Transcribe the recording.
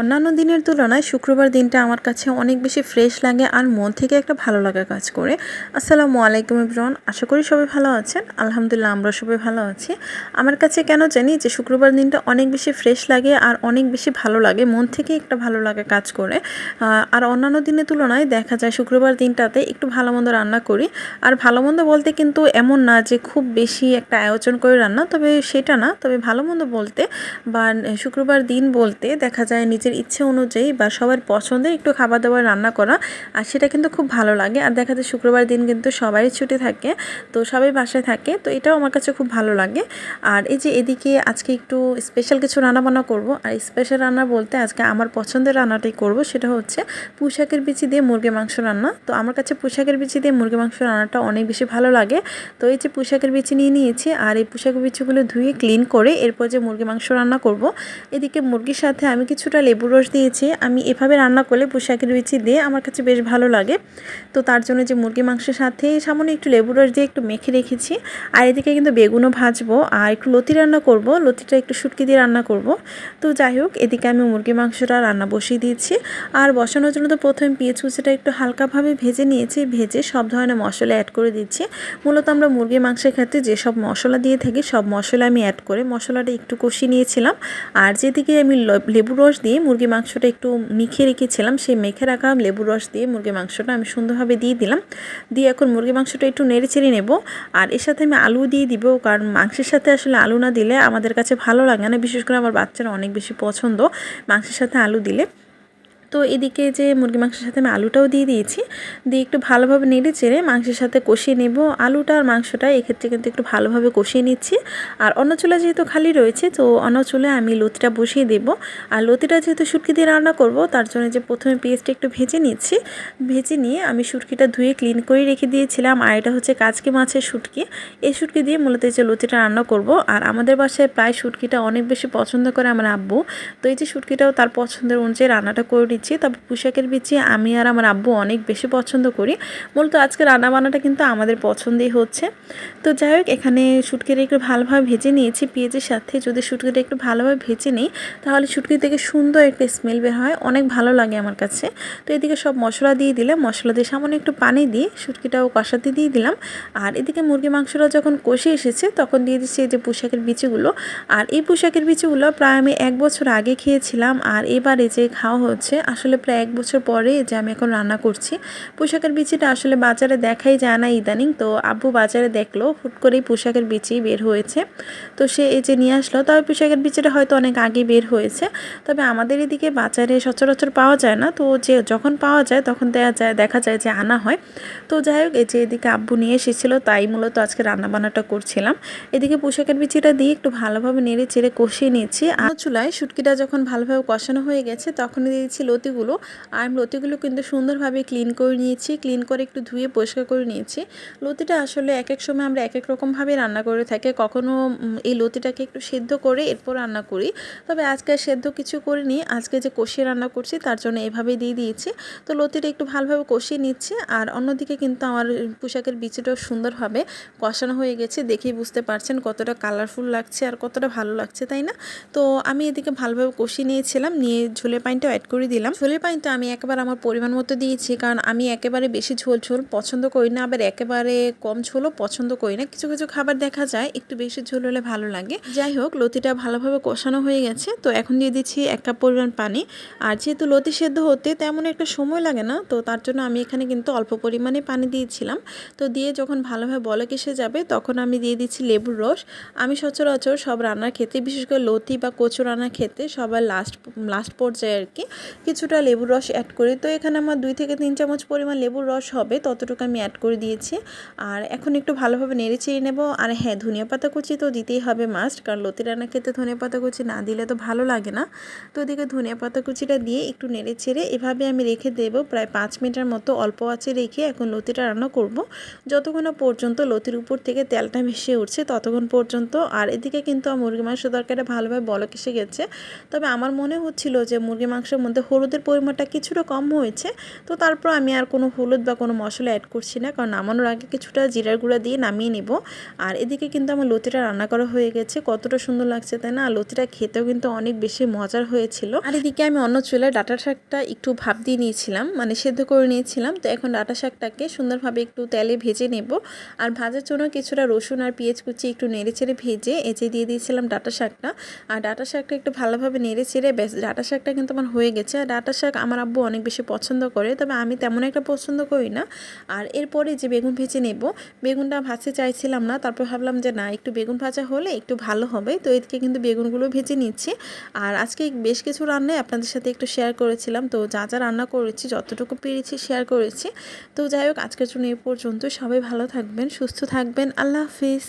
অন্যান্য দিনের তুলনায় শুক্রবার দিনটা আমার কাছে অনেক বেশি ফ্রেশ লাগে আর মন থেকে একটা ভালো লাগা কাজ করে। আসসালামু আলাইকুম ইব্রন আশা করি সবাই ভালো আছেন। আলহামদুলিল্লাহ আমরা সবাই ভালো আছি। আমার কাছে কেন জানি যে শুক্রবার দিনটা অনেক বেশি ফ্রেশ লাগে আর অনেক বেশি ভালো লাগে, মন থেকে একটা ভালো লাগা কাজ করে। আর অন্যান্য দিনের তুলনায় দেখা যায় শুক্রবার দিনটাতে একটু ভালো মন্দ রান্না করি। আর ভালো মন্দ বলতে কিন্তু এমন না যে খুব বেশি একটা আয়োজন করে রান্না, তবে সেটা না। তবে ভালো মন্দ বলতে বা শুক্রবার দিন বলতে দেখা যায় নিজের ইচ্ছে অনুযায়ী বা সবার পছন্দের একটু খাবার দাবার রান্না করা, আর সেটা কিন্তু খুব ভালো লাগে। আর দেখা যায় শুক্রবার দিন কিন্তু সবারই ছুটি থাকে, তো সবাই বাসায় থাকে, তো এটাও আমার কাছে খুব ভালো লাগে। আর এই যে এদিকে আজকে একটু স্পেশাল কিছু রান্না বান্না করব, আর স্পেশাল রান্না বলতে আজকে আমার পছন্দের রান্নাটাই করব, সেটা হচ্ছে পুঁশাকের বিচি দিয়ে মুরগি মাংস রান্না। তো আমার কাছে পুঁশাকের বিচি দিয়ে মুরগি মাংস রান্নাটা অনেক বেশি ভালো লাগে। তো এই যে পুঁশাকের বিচি নিয়ে নিয়েছি, আর এই পুঁশাকের বিচিগুলো ধুয়ে ক্লিন করে এরপর যে মুরগি মাংস রান্না করব, এদিকে মুরগির সাথে আমি কিছুটা লেবুর রস দিয়েছি। আমি এভাবে রান্না করলে পুঁশাকের বিচি দিয়ে আমার কাছে বেশ ভালো লাগে। তো তার জন্য যে মুরগি মাংসের সাথে সামনে একটু লেবুর রস দিয়ে একটু মেখে রেখেছি। আর এদিকে কিন্তু বেগুনও ভাজবো আর একটু লতি রান্না করব। লতিটা একটু শুটকি দিয়ে রান্না করব। তো যাই হোক, এদিকে আমি মুরগি মাংসটা রান্না বসিয়ে দিয়েছি। আর বসানোর জন্য তো প্রথমে পেঁয়াজ কুচিটা একটু হালকাভাবে ভেজে নিয়েছি। ভেজে সব ধরনের মশলা অ্যাড করে দিচ্ছি। মূলত আমরা মুরগি মাংসের ক্ষেত্রে যেসব মশলা দিয়ে থাকি, সব মশলা আমি অ্যাড করে মশলাটা একটু কষিয়ে নিয়েছিলাম। আর যেদিকে আমি ল- লেবুর রস দিয়ে মুরগি মাংসটা একটু মেখে রেখেছিলাম, সেই মেখে রাখা লেবুর রস দিয়ে মুরগি মাংসটা আমি সুন্দরভাবে দিয়ে দিলাম। দিয়ে এখন মুরগি মাংসটা একটু নেড়ে চেড়ে নেব। আর এর সাথে আমি আলু দিয়ে দিব, কারণ মাংসের সাথে আসলে আলু না দিলে আমাদের কাছে ভালো লাগে না। বিশেষ করে আমার বাচ্চারা অনেক বেশি পছন্দ মাংসের সাথে আলু দিলে। তো এদিকে যে মুরগি মাংসের সাথে আমি আলুটাও দিয়ে দিয়েছি। দিয়ে একটু ভালোভাবে নেড়ে চেড়ে মাংসের সাথে কষিয়ে নেব। আলুটা আর মাংসটা এক্ষেত্রে কিন্তু একটু ভালোভাবে কষিয়ে নিচ্ছি। আর অন্য চুলা যেহেতু খালি রয়েছে, তো অন্য চুলে আমি লতিটা বসিয়ে দেব। আর লতিটা যেহেতু শুটকি দিয়ে রান্না করব, তার জন্য যে প্রথমে পেঁয়াজটা একটু ভেজে নিচ্ছি। ভেজে নিয়ে আমি শুটকিটা ধুয়ে ক্লিন করে রেখে দিয়েছিলাম। আর এটা হচ্ছে কাজকি মাছের শুটকি। এই শুটকি দিয়ে মূলত এই যে লতিটা রান্না করব। আর আমাদের বাসায় প্রায় শুটকিটা অনেক বেশি পছন্দ করে আমার আব্বু। তো এই যে শুটকিটাও তার পছন্দের অনুযায়ী রান্নাটা করে দিচ্ছি। তবে পোশাকের বিচি আমি আর আমার আব্বু অনেক বেশি পছন্দ করি। মূলত আজকে রান্না বান্নাটা কিন্তু আমাদের পছন্দই হচ্ছে। তো যাই হোক, এখানে শুটকিটা একটু ভালোভাবে ভেজে নিয়েছি। পেঁয়াজের সাথে যদি শুটকিটা একটু ভালোভাবে ভেজে নিই, তাহলে শুটকি থেকে সুন্দর একটা স্মেল বের হয়। অনেক ভালো লাগে আমার কাছে। তো এদিকে সব মশলা দিয়ে দিলাম। মশলা দিয়ে সামান্য একটু পানি দিয়ে শুটকিটাও কষাতে দিয়ে দিলাম। আর এদিকে মুরগি মাংসটা যখন কষে এসেছে, তখন দিয়ে দিচ্ছি এই যে পোশাকের বিচিগুলো। আর এই পোশাকের বিচিগুলো প্রায় আমি এক বছর আগে খেয়েছিলাম। আর এবারে যে খাওয়া হচ্ছে আসলে প্রায় এক বছর পরে যে আমি এখন রান্না করছি, পোশাকের বিচিটা আসলে বাজারে দেখাই যায় না ইদানিং। তো আব্বু বাজারে দেখল, হুট করেই পোশাকের বিচি বের হয়েছে। তো সে এই যে নিয়ে আসলো, তবে পোশাকের বিচিটা হয়তো অনেক আগে বের হয়েছে। তবে আমাদের এদিকে বাজারে সচরাচর পাওয়া যায় না। তো যে যখন পাওয়া যায়, তখন দেয়া যায়, দেখা যায় যে আনা হয়। তো যাই হোক, এই যে এদিকে আব্বু নিয়ে এসেছিল, তাই মূলত আজকে রান্না বান্নাটা করছিলাম। এদিকে পোশাকের বিচিটা দিয়ে একটু ভালোভাবে নেড়ে চেড়ে কষিয়ে নিয়েছি। আর চুলায় শুটকিটা যখন ভালোভাবে কষানো হয়ে গেছে তখন দিয়ে দিচ্ছি লতিগুলো আর আমি লতিগুলো কিন্তু সুন্দরভাবে ক্লিন করে নিয়েছি ক্লিন করে একটু ধুয়ে পরিষ্কার করে নিয়েছি। লতিটা আসলে এক এক সময় আমরা এক এক রকমভাবে রান্না করে থাকি কখনও এই লতিটাকে একটু সেদ্ধ করে এরপর রান্না করি। তবে আজকে সেদ্ধ কিছু করে করিনি, আজকে যে কষিয়ে রান্না করছি তার জন্য এভাবেই দিয়ে দিয়েছি। তো লতিটা একটু ভালোভাবে কষিয়ে নিচ্ছি, আর অন্যদিকে কিন্তু আমার পোশাকের বিচিটাও সুন্দরভাবে কষানো হয়ে গেছে, দেখেই বুঝতে পারছেন কতটা কালারফুল লাগছে আর কতটা ভালো লাগছে, তাই না? তো আমি এদিকে ভালোভাবে কষিয়ে নিয়েছিলাম, নিয়ে ঝোলের পানিটাও অ্যাড করে দিলাম। ঝোলের পানিটা আমি একেবারে আমার পরিমাণ মতো দিয়েছি, কারণ আমি একেবারে বেশি ঝোল ঝোল পছন্দ করি না, আবার একেবারে কম ঝোলও পছন্দ করি না। কিছু কিছু খাবার দেখা যায় একটু বেশি ঝোল হলে ভালো লাগে। যাই হোক, লতিটা ভালোভাবে কষানো হয়ে গেছে, তো এখন দিয়ে দিচ্ছি এক কাপ পরিমাণ পানি। আর যেহেতু লতি সেদ্ধ হতে তেমন একটা সময় লাগে না, তো তার জন্য আমি এখানে কিন্তু অল্প পরিমাণে পানি দিয়েছিলাম। তো দিয়ে যখন ভালোভাবে বলক এসে যাবে, তখন আমি দিয়ে দিচ্ছি লেবুর রস। আমি সচরাচর সব রান্নার ক্ষেত্রে, বিশেষ করে লতি বা কচু রান্নার ক্ষেত্রে সবার লাস্ট লাস্ট পর্যায়ে আর কি কিছুটা লেবুর রস অ্যাড করি। তো এখানে আমার দুই থেকে তিন চামচ পরিমাণ লেবুর রস হবে, ততটুকু আমি অ্যাড করে দিয়েছি। আর এখন একটু ভালোভাবে নেড়ে চেড়ে নেব। আর হ্যাঁ ধনিয়া পাতা কুচি তো দিতেই হবে মাস্ট কারণ লতি রান্নার ক্ষেত্রে ধনিয়া পাতা কুচি না দিলে তো ভালো লাগে না। তো ওদিকে ধনিয়া পাতা কুচিটা দিয়ে একটু নেড়ে ছেড়ে এভাবে আমি রেখে দেবো প্রায় পাঁচ মিনিটের মতো অল্প আছে রেখে এখন লতিটা রান্না করব। যতক্ষণ পর্যন্ত লতির উপর থেকে তেলটা ভেসে উঠছে, ততক্ষণ পর্যন্ত। আর এদিকে কিন্তু মুরগি মাংস তরকারিটা ভালোভাবে বলক এসে গেছে। তবে আমার মনে হচ্ছিল যে মুরগি মাংসের মধ্যে হলুদ হলুদের পরিমাণটা কিছুটা কম হয়েছে, তো তারপর আমি আর কোনো হলুদ বা কোনো মশলা অ্যাড করছি না, কারণ নামানোর আগে কিছুটা জিরার গুঁড়া দিয়ে নামিয়ে নেব। আর এদিকে কিন্তু আমার লতিটা রান্না করা হয়ে গেছে, কতটা সুন্দর লাগছে তাই না? লতিটা খেতেও কিন্তু অনেক বেশি মজার হয়েছিল। আর এদিকে আমি অন্য চুলায় ডাটা শাকটা একটু ভাপ দিয়ে নিয়েছিলাম মানে সেদ্ধ করে নিয়েছিলাম, তো এখন ডাটা শাকটাকে সুন্দরভাবে একটু তেলে ভেজে নেব। আর ভাজার জন্য কিছুটা রসুন আর পেঁয়াজ কুচি একটু নেড়ে চেড়ে ভেজে এজে দিয়ে দিয়েছিলাম ডাটা শাকটা। আর ডাটা শাকটা একটু ভালোভাবে নেড়ে চেড়ে ব্যাস, ডাটা শাকটা কিন্তু আমার হয়ে গেছে, আর ডাটা শাক আমার আব্বু অনেক বেশি পছন্দ করে, তবে আমি তেমন একটা পছন্দ করি না। আর এরপরে যে বেগুন ভেজে নেব, বেগুনটা ভাজতে চাইছিলাম না, তারপর ভাবলাম যে না, একটু বেগুন ভাজা হলে একটু ভালো হবে, তো এদিকে কিন্তু বেগুনগুলো ভেজে নিচ্ছি। আর আজকে বেশ কিছু রান্নায় আপনাদের সাথে একটু শেয়ার করেছিলাম, তো যা যা রান্না করেছি, যতটুকু পেরেছি শেয়ার করেছি। তো যাই হোক, আজকের জন্য এ পর্যন্ত সবাই ভালো থাকবেন, সুস্থ থাকবেন, আল্লাহ হাফিজ।